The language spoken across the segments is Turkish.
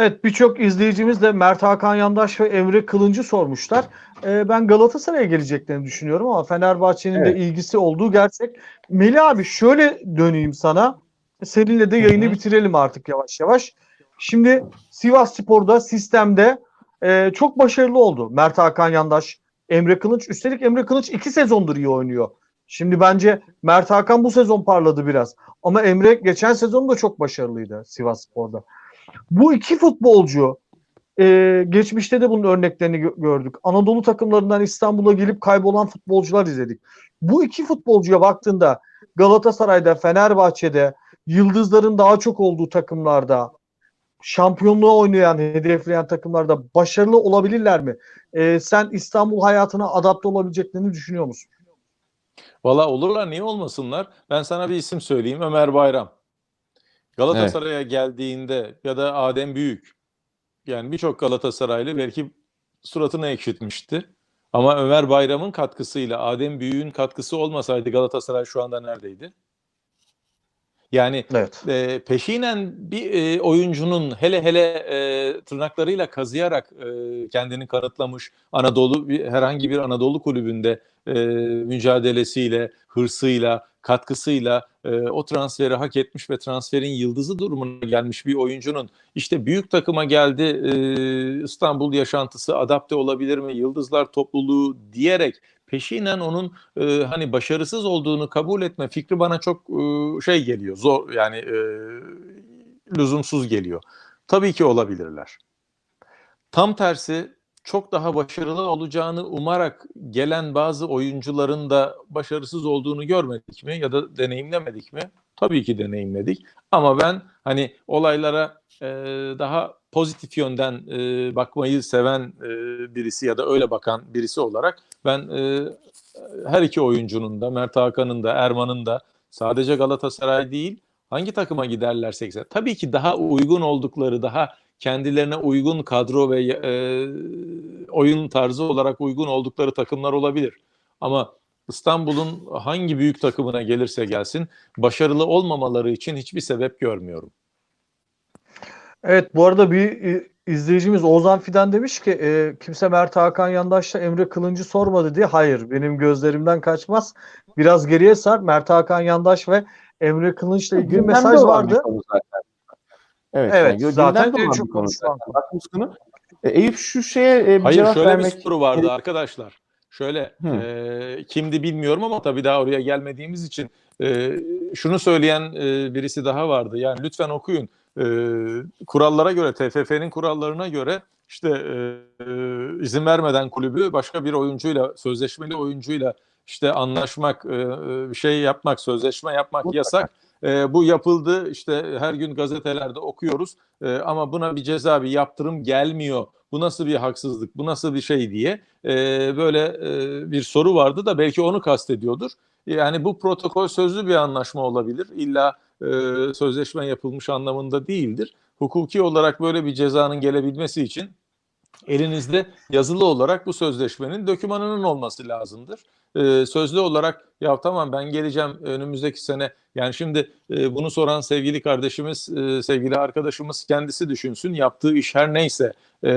Evet birçok izleyicimiz de Mert Hakan Yandaş ve Emre Kılıncı sormuşlar. Ee, ben Galatasaray'a geleceklerini düşünüyorum ama Fenerbahçe'nin Evet. de ilgisi olduğu gerçek. Melih abi şöyle döneyim sana. Seninle de yayını Hı hı. bitirelim artık yavaş yavaş. Şimdi Sivas Spor'da sistemde e, çok başarılı oldu. Mert Hakan Yandaş, Emre Kılıç. Üstelik Emre Kılıç iki sezondur iyi oynuyor. Şimdi bence Mert Hakan bu sezon parladı biraz. Ama Emre geçen sezon da çok başarılıydı Sivas Spor'da. Bu iki futbolcu e, geçmişte de bunun örneklerini gö- gördük. Anadolu takımlarından İstanbul'a gelip kaybolan futbolcular izledik. Bu iki futbolcuya baktığında Galatasaray'da, Fenerbahçe'de, yıldızların daha çok olduğu takımlarda, şampiyonluğa oynayan, hedefleyen takımlarda başarılı olabilirler mi? E, sen İstanbul hayatına adapte olabileceklerini düşünüyor musun? Valla olurlar niye olmasınlar? Ben sana bir isim söyleyeyim. Ömer Bayram. Galatasaray'a geldiğinde ya da Adem Büyük. Yani birçok Galatasaraylı belki suratını ekşitmişti. Ama Ömer Bayram'ın katkısıyla Adem Büyük'ün katkısı olmasaydı Galatasaray şu anda neredeydi? Yani Evet. e, peşinen bir e, oyuncunun hele hele e, tırnaklarıyla kazıyarak e, kendini kanıtlamış Anadolu bir, herhangi bir Anadolu kulübünde e, mücadelesiyle, hırsıyla, katkısıyla e, o transferi hak etmiş ve transferin yıldızı durumuna gelmiş bir oyuncunun işte büyük takıma geldi e, İstanbul yaşantısı adapte olabilir mi yıldızlar topluluğu diyerek peşinen onun e, hani başarısız olduğunu kabul etme fikri bana çok e, şey geliyor zor yani e, lüzumsuz geliyor. Tabii ki olabilirler. Tam tersi çok daha başarılı olacağını umarak gelen bazı oyuncuların da başarısız olduğunu görmedik mi ya da deneyimlemedik mi? Tabii ki deneyimledik. Ama ben hani olaylara e, daha pozitif yönden e, bakmayı seven e, birisi ya da öyle bakan birisi olarak ben e, her iki oyuncunun da Mert Hakan'ın da Erman'ın da sadece Galatasaray değil hangi takıma giderlerse gitsin. Tabii ki daha uygun oldukları, daha kendilerine uygun kadro ve e, oyun tarzı olarak uygun oldukları takımlar olabilir. Ama İstanbul'un hangi büyük takımına gelirse gelsin başarılı olmamaları için hiçbir sebep görmüyorum. Evet bu arada bir e, izleyicimiz Oğuzhan Fidan demiş ki e, kimse Mert Hakan Yandaş'la Emre Kılıncı sormadı diye. Hayır benim gözlerimden kaçmaz. Biraz geriye sar. Mert Hakan Yandaş ve Emre Kılınç'la ilgili Gündemde mesaj vardı. zaten. Evet, Evet, yani zaten en çok konuşulan konu. E, Eyüp şu şeye e, bir Hayır cevap şöyle vermek bir soru vardı arkadaşlar. Şöyle e, kimdi bilmiyorum ama tabii daha oraya gelmediğimiz için e, şunu söyleyen e, birisi daha vardı. Yani lütfen okuyun. E, kurallara göre TFF'nin kurallarına göre işte e, e, izin vermeden kulübü başka bir oyuncuyla sözleşmeli oyuncuyla işte anlaşmak, e, e, şey yapmak, sözleşme yapmak yasak. E, bu yapıldı. İşte her gün gazetelerde okuyoruz. E, ama buna bir ceza, bir yaptırım gelmiyor. Bu nasıl bir haksızlık, bu nasıl bir şey diye e, böyle e, bir soru vardı da belki onu kastediyordur. Yani bu protokol sözlü bir anlaşma olabilir. İlla e, sözleşme yapılmış anlamında değildir. Hukuki olarak böyle bir cezanın gelebilmesi için elinizde yazılı olarak bu sözleşmenin dokümanının olması lazımdır. Ee, sözlü olarak ya tamam ben geleceğim önümüzdeki sene. Yani şimdi e, bunu soran sevgili kardeşimiz e, sevgili arkadaşımız kendisi düşünsün. Yaptığı iş her neyse e,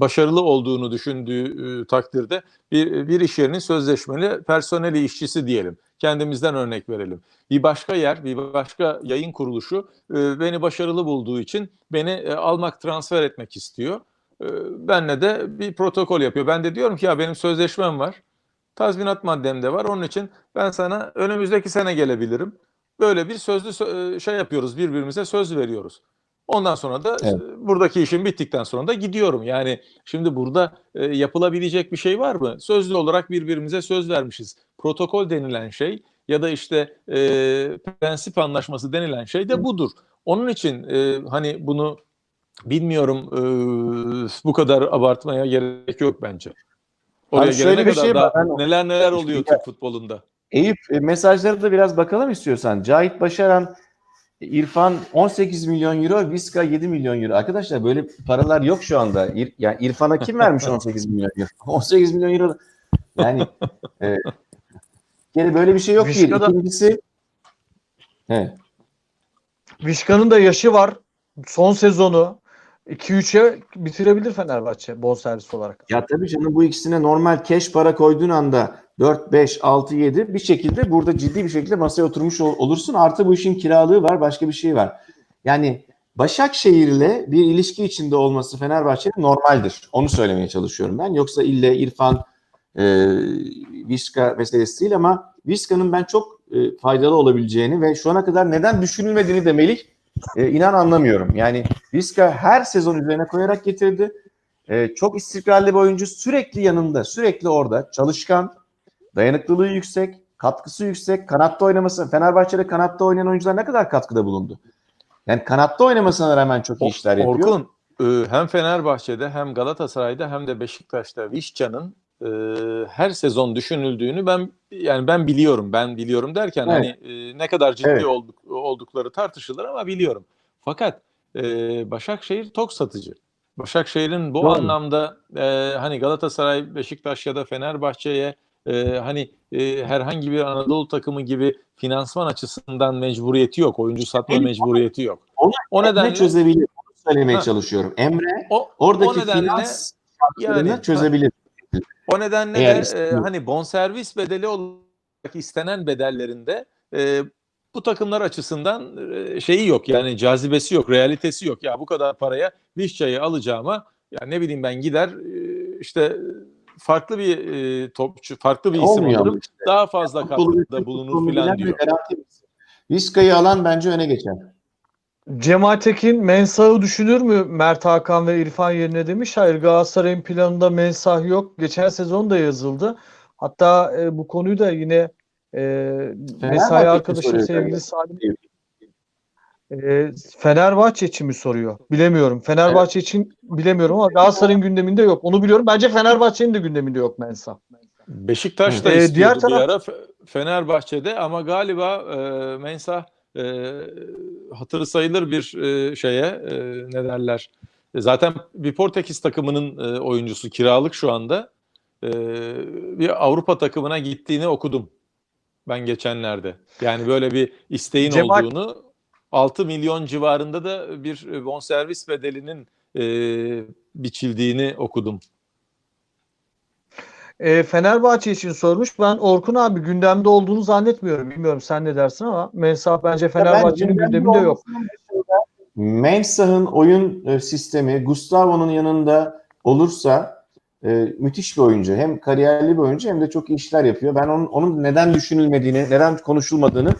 başarılı olduğunu düşündüğü e, takdirde bir, bir iş yerinin sözleşmeli personeli işçisi diyelim. Kendimizden örnek verelim. Bir başka yer bir başka yayın kuruluşu e, beni başarılı bulduğu için beni e, almak transfer etmek istiyor benle de bir protokol yapıyor. Ben de diyorum ki ya benim sözleşmem var. Tazminat maddem de var. Onun için ben sana önümüzdeki sene gelebilirim. Böyle bir sözlü sö- e, şey yapıyoruz. Birbirimize söz veriyoruz. Ondan sonra da Evet. e, buradaki işim bittikten sonra da gidiyorum. Yani şimdi burada e, yapılabilecek bir şey var mı? Sözlü olarak birbirimize söz vermişiz. Protokol denilen şey ya da işte e, prensip anlaşması denilen şey de budur. Onun için e, hani bunu bilmiyorum e, bu kadar abartmaya gerek yok bence. Oraya Abi şöyle bir kadar şey daha ben- neler neler oluyor Türk futbolunda. Eyüp e, mesajları da biraz bakalım istiyorsan. Cahit Başaran, İrfan 18 milyon euro, Viska 7 milyon euro. Arkadaşlar böyle paralar yok şu anda. İr, yani İrfan'a kim vermiş 18 milyon euro? 18 milyon euro. Yani e, yani böyle bir şey yok değil. Vişka'da- İkincisi evet. Vişka'nın da yaşı var. Son sezonu. 2-3'e bitirebilir Fenerbahçe bonservis olarak. Ya tabii canım bu ikisine normal cash para koyduğun anda 4, 5, 6, 7 bir şekilde burada ciddi bir şekilde masaya oturmuş ol- olursun. Artı bu işin kiralığı var başka bir şey var. Yani Başakşehir'le bir ilişki içinde olması Fenerbahçe'nin normaldir. Onu söylemeye çalışıyorum ben. Yoksa ille İrfan e, Vizca meselesi değil ama Vizca'nın ben çok e, faydalı olabileceğini ve şu ana kadar neden düşünülmediğini de Melih e, inan anlamıyorum. Yani Vizca her sezon üzerine koyarak getirdi. E, çok istikrarlı bir oyuncu. Sürekli yanında, sürekli orada. Çalışkan, dayanıklılığı yüksek, katkısı yüksek. Kanatta oynaması, Fenerbahçe'de kanatta oynayan oyuncular ne kadar katkıda bulundu? Yani kanatta oynamasına rağmen çok iyi işler yapıyor. Orkun e, hem Fenerbahçe'de hem Galatasaray'da hem de Beşiktaş'ta Vişça'nın e, her sezon düşünüldüğünü ben yani ben biliyorum. Ben biliyorum derken Evet. hani e, ne kadar ciddi Evet. olduk, oldukları tartışılır ama biliyorum. Fakat e, Başakşehir tok satıcı. Başakşehir'in bu Doğru. anlamda e, hani Galatasaray, Beşiktaş ya da Fenerbahçe'ye e, hani e, herhangi bir Anadolu takımı gibi finansman açısından mecburiyeti yok. Oyuncu satma Evet. mecburiyeti yok. Onu o Ne nedenle çözebilir? Onu söylemeye Ha. çalışıyorum. Emre o, oradaki o nedenle finans yani- çözebilir. O nedenle Eğer de e, hani bonservis bedeli olarak istenen bedellerinde e, bu takımlar açısından e, şeyi yok yani cazibesi yok, realitesi yok. Ya bu kadar paraya Vişça'yı alacağıma ya ne bileyim ben gider e, işte farklı bir e, topçu, farklı bir isim alırım. işte. Daha fazla katkıda bulunur ve diyor. Vizca'yı alan bence öne geçer. Cemal Tekin Mensah'ı düşünür mü Mert Hakan ve İrfan yerine demiş. Hayır Galatasaray'ın planında Mensah yok. Geçen sezon da yazıldı. Hatta e, bu konuyu da yine e, mesai arkadaşım sevgili. Salim e, Fenerbahçe için mi soruyor? Bilemiyorum. Fenerbahçe için bilemiyorum ama Galatasaray'ın gündeminde yok. Onu biliyorum. Bence Fenerbahçe'nin de gündeminde yok Mensah. Beşiktaş da Ee, diğer bir taraf- ara Fe- Fenerbahçe'de ama galiba e, Mensah e, hatırı sayılır bir e, şeye e, ne derler. E, Zaten bir Portekiz takımının e, oyuncusu kiralık şu anda. E, bir Avrupa takımına gittiğini okudum ben geçenlerde. Yani böyle bir isteğin Cemal- olduğunu 6 milyon civarında da bir e, bonservis bedelinin e, biçildiğini okudum. E, Fenerbahçe için sormuş. Ben Orkun abi gündemde olduğunu zannetmiyorum. Bilmiyorum sen ne dersin ama Mensah bence Fenerbahçe'nin Ben gündeminde yok. Mensah'ın oyun e, sistemi Gustavo'nun yanında olursa e, müthiş bir oyuncu. Hem kariyerli bir oyuncu hem de çok iyi işler yapıyor. Ben onun, onun neden düşünülmediğini, neden konuşulmadığını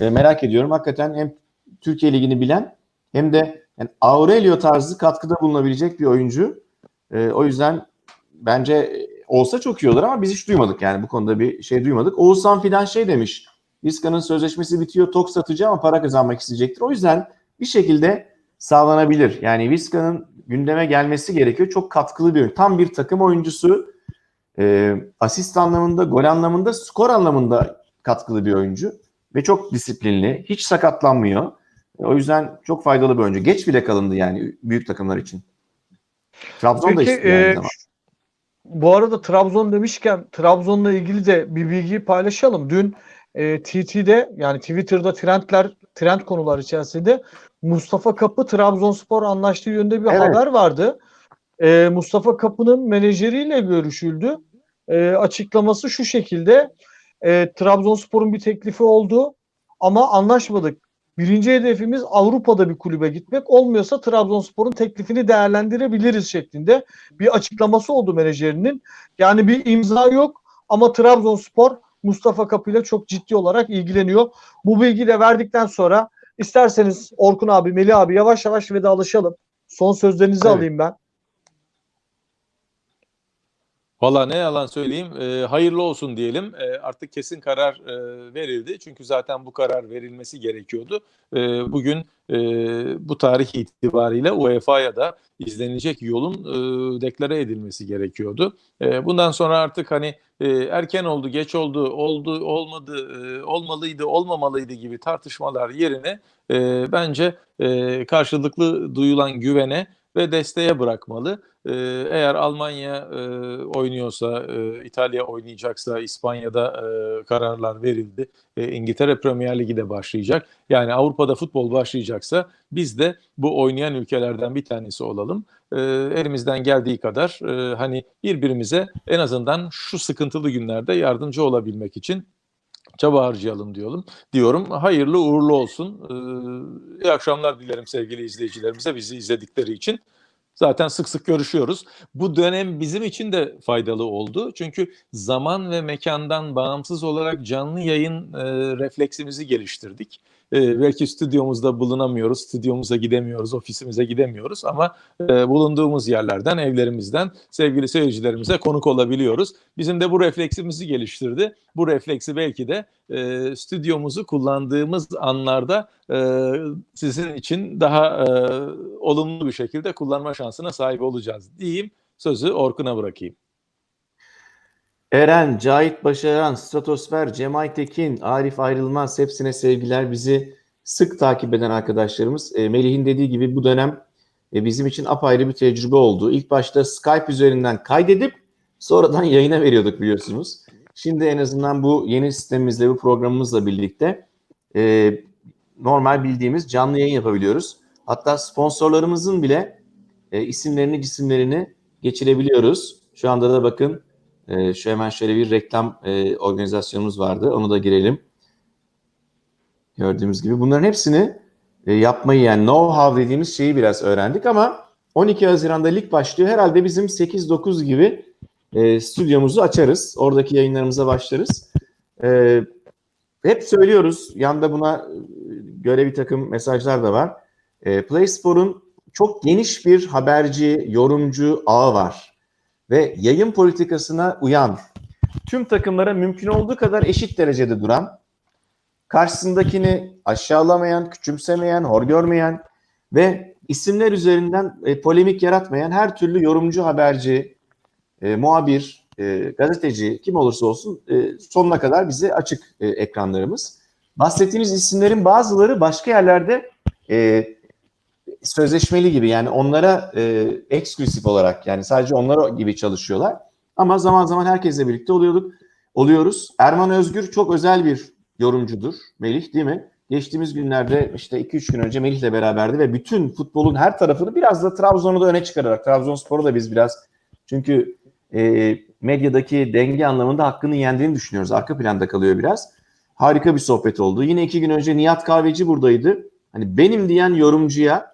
e, merak ediyorum. Hakikaten hem Türkiye Ligi'ni bilen hem de yani Aurelio tarzı katkıda bulunabilecek bir oyuncu. E, o yüzden bence e, olsa çok iyi olur ama biz hiç duymadık yani bu konuda bir şey duymadık. Oğuzhan Fidan şey demiş. Vizca'nın sözleşmesi bitiyor, tok satıcı ama para kazanmak isteyecektir. O yüzden bir şekilde sağlanabilir. Yani Vizca'nın gündeme gelmesi gerekiyor. Çok katkılı bir oyuncu. Tam bir takım oyuncusu. E, asist anlamında, gol anlamında, skor anlamında katkılı bir oyuncu. Ve çok disiplinli. Hiç sakatlanmıyor. O yüzden çok faydalı bir oyuncu. Geç bile kalındı yani büyük takımlar için. Trabzon da istiyor e, bu arada Trabzon demişken Trabzon'la ilgili de bir bilgiyi paylaşalım. Dün e, TT'de yani Twitter'da trendler trend konular içerisinde Mustafa Kapı Trabzonspor anlaştığı yönünde bir Evet. haber vardı. E, Mustafa Kapı'nın menajeriyle görüşüldü. E, açıklaması şu şekilde e, Trabzonspor'un bir teklifi oldu ama anlaşmadık. Birinci hedefimiz Avrupa'da bir kulübe gitmek. Olmuyorsa Trabzonspor'un teklifini değerlendirebiliriz şeklinde bir açıklaması oldu menajerinin. Yani bir imza yok ama Trabzonspor Mustafa Kapı ile çok ciddi olarak ilgileniyor. Bu bilgiyi de verdikten sonra isterseniz Orkun abi, Melih abi yavaş yavaş vedalaşalım. Son sözlerinizi Evet. alayım ben. Valla ne yalan söyleyeyim e, hayırlı olsun diyelim E, artık kesin karar e, verildi çünkü zaten bu karar verilmesi gerekiyordu. E, bugün e, bu tarih itibariyle UEFA'ya da izlenecek yolun e, deklare edilmesi gerekiyordu. E, bundan sonra artık hani e, erken oldu geç oldu oldu olmadı e, olmalıydı olmamalıydı gibi tartışmalar yerine e, bence e, karşılıklı duyulan güvene ve desteğe bırakmalı. Ee, eğer Almanya e, oynuyorsa, e, İtalya oynayacaksa, İspanya'da e, kararlar verildi. İngiltere Premier Ligi de başlayacak. Yani Avrupa'da futbol başlayacaksa biz de bu oynayan ülkelerden bir tanesi olalım. E, elimizden geldiği kadar hani birbirimize en azından şu sıkıntılı günlerde yardımcı olabilmek için çaba harcayalım diyorum. Diyorum. Hayırlı uğurlu olsun. Ee, iyi akşamlar dilerim sevgili izleyicilerimize bizi izledikleri için. Zaten sık sık görüşüyoruz. Bu dönem bizim için de faydalı oldu. Çünkü zaman ve mekandan bağımsız olarak canlı yayın e, refleksimizi geliştirdik. E, belki stüdyomuzda bulunamıyoruz, stüdyomuza gidemiyoruz, ofisimize gidemiyoruz ama e, bulunduğumuz yerlerden, evlerimizden sevgili seyircilerimize konuk olabiliyoruz. Bizim de bu refleksimizi geliştirdi. Bu refleksi belki de e, stüdyomuzu kullandığımız anlarda sizin için daha olumlu bir şekilde kullanma şansına sahip olacağız diyeyim. Sözü Orkun'a bırakayım. Eren, Cahit Başaran, Stratosfer, Cemay Tekin, Arif Ayrılmaz hepsine sevgiler. Bizi sık takip eden arkadaşlarımız. E, Melih'in dediği gibi bu dönem e, bizim için apayrı bir tecrübe oldu. İlk başta Skype üzerinden kaydedip sonradan yayına veriyorduk biliyorsunuz. Şimdi en azından bu yeni sistemimizle, bu programımızla birlikte e, normal bildiğimiz canlı yayın yapabiliyoruz. Hatta sponsorlarımızın bile e, isimlerini, cisimlerini geçirebiliyoruz. Şu anda da bakın e, şu hemen şöyle bir reklam e, organizasyonumuz vardı. Onu da girelim. Gördüğümüz gibi bunların hepsini e, yapmayı yani know-how dediğimiz şeyi biraz öğrendik ama 12 Haziran'da lig başlıyor. Herhalde bizim 8-9 gibi e, stüdyomuzu açarız. Oradaki yayınlarımıza başlarız. E, hep söylüyoruz. Yanda buna e, göre bir takım mesajlar da var. E, PlaySpor'un çok geniş bir haberci, yorumcu ağı var. Ve yayın politikasına uyan, tüm takımlara mümkün olduğu kadar eşit derecede duran, karşısındakini aşağılamayan, küçümsemeyen, hor görmeyen ve isimler üzerinden e, polemik yaratmayan her türlü yorumcu, haberci, e, muhabir, e, gazeteci kim olursa olsun e, sonuna kadar bize açık e, ekranlarımız. Bahsettiğimiz isimlerin bazıları başka yerlerde e, sözleşmeli gibi yani onlara e, eksklusif olarak yani sadece onlara gibi çalışıyorlar. Ama zaman zaman herkesle birlikte oluyorduk, oluyoruz. Erman Özgür çok özel bir yorumcudur Melih değil mi? Geçtiğimiz günlerde işte 2-3 gün önce Melih'le beraberdi ve bütün futbolun her tarafını biraz da Trabzon'u da öne çıkararak Trabzonspor'u da biz biraz çünkü e, medyadaki denge anlamında hakkını yendiğini düşünüyoruz. Arka planda kalıyor biraz. Harika bir sohbet oldu. Yine iki gün önce Nihat Kahveci buradaydı. Hani benim diyen yorumcuya,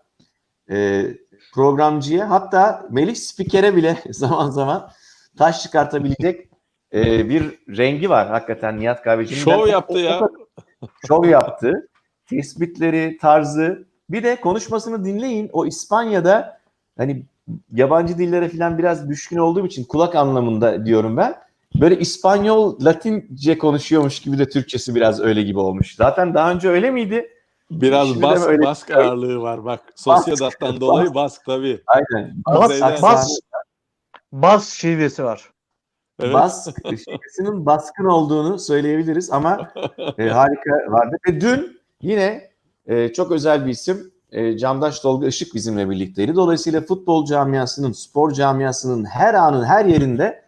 e, programcıya hatta Melih Spiker'e bile zaman zaman taş çıkartabilecek e, bir rengi var hakikaten Nihat Kahveci'nin. Şov Ben- yaptı ya. şov yaptı. Tespitleri, tarzı. Bir de konuşmasını dinleyin. O İspanya'da hani yabancı dillere falan biraz düşkün olduğum için kulak anlamında diyorum ben. Böyle İspanyol, Latince konuşuyormuş gibi de Türkçesi biraz öyle gibi olmuş. Zaten daha önce öyle miydi? Biraz bask, böyle- bask ağırlığı var bak. Sosyadat'tan dolayı bask tabii. Aynen. Bas, Kuzeyden- bas, bas şivesi var. Evet. Bask, şivesinin baskın olduğunu söyleyebiliriz ama e, harika vardı. Ve dün yine e, çok özel bir isim e, Candaş Tolga Işık bizimle birlikteydi. Dolayısıyla futbol camiasının, spor camiasının her anın her yerinde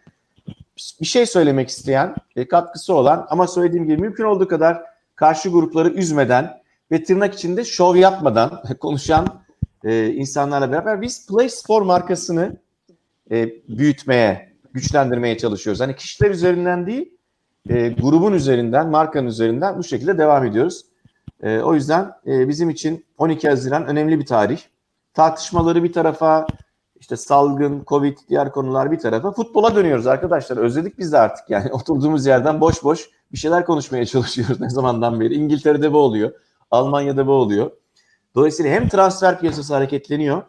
bir şey söylemek isteyen, e, katkısı olan ama söylediğim gibi mümkün olduğu kadar karşı grupları üzmeden ve tırnak içinde şov yapmadan konuşan e, insanlarla beraber biz Play Spor markasını e, büyütmeye, güçlendirmeye çalışıyoruz. Hani kişiler üzerinden değil, e, grubun üzerinden, markanın üzerinden bu şekilde devam ediyoruz. E, o yüzden e, bizim için 12 Haziran önemli bir tarih. Tartışmaları bir tarafa, işte salgın, Covid, diğer konular bir tarafa. Futbola dönüyoruz arkadaşlar. Özledik biz de artık yani. Oturduğumuz yerden boş boş bir şeyler konuşmaya çalışıyoruz ne zamandan beri. İngiltere'de bu oluyor. Almanya'da bu oluyor. Dolayısıyla hem transfer piyasası hareketleniyor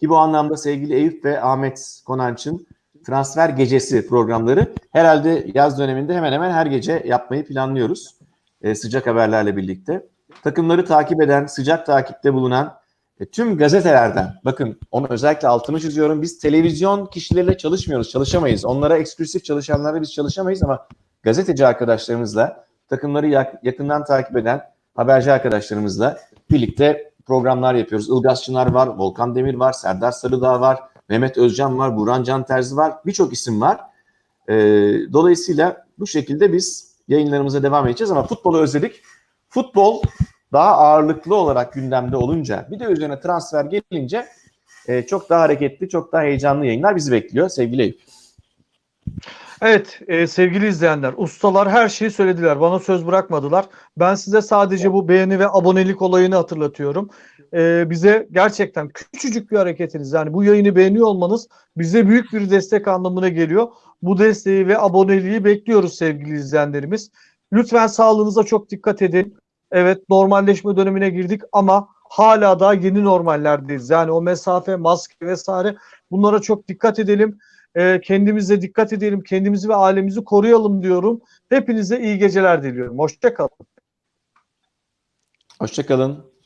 ki bu anlamda sevgili Eyüp ve Ahmet Konanç'ın transfer gecesi programları herhalde yaz döneminde hemen hemen her gece yapmayı planlıyoruz. Ee, sıcak haberlerle birlikte. Takımları takip eden, sıcak takipte bulunan e, tüm gazetelerden, bakın onu özellikle altını çiziyorum. Biz televizyon kişileriyle çalışmıyoruz, çalışamayız. Onlara eksklusif çalışanlarla biz çalışamayız ama gazeteci arkadaşlarımızla, takımları yak- yakından takip eden haberci arkadaşlarımızla birlikte programlar yapıyoruz. Ilgaz Çınar var, Volkan Demir var, Serdar Sarıdağ var, Mehmet Özcan var, Burhan Can Terzi var. Birçok isim var. Ee, dolayısıyla bu şekilde biz yayınlarımıza devam edeceğiz ama futbolu özledik. Futbol daha ağırlıklı olarak gündemde olunca bir de üzerine transfer gelince e, çok daha hareketli, çok daha heyecanlı yayınlar bizi bekliyor sevgili Eyüp. Evet e, sevgili izleyenler ustalar her şeyi söylediler bana söz bırakmadılar. Ben size sadece bu beğeni ve abonelik olayını hatırlatıyorum. E, bize gerçekten küçücük bir hareketiniz yani bu yayını beğeniyor olmanız bize büyük bir destek anlamına geliyor. Bu desteği ve aboneliği bekliyoruz sevgili izleyenlerimiz. Lütfen sağlığınıza çok dikkat edin. Evet normalleşme dönemine girdik ama hala daha yeni normallerdeyiz. Yani o mesafe, maske vesaire bunlara çok dikkat edelim. E, kendimize dikkat edelim, kendimizi ve ailemizi koruyalım diyorum. Hepinize iyi geceler diliyorum. Hoşçakalın. Hoşçakalın.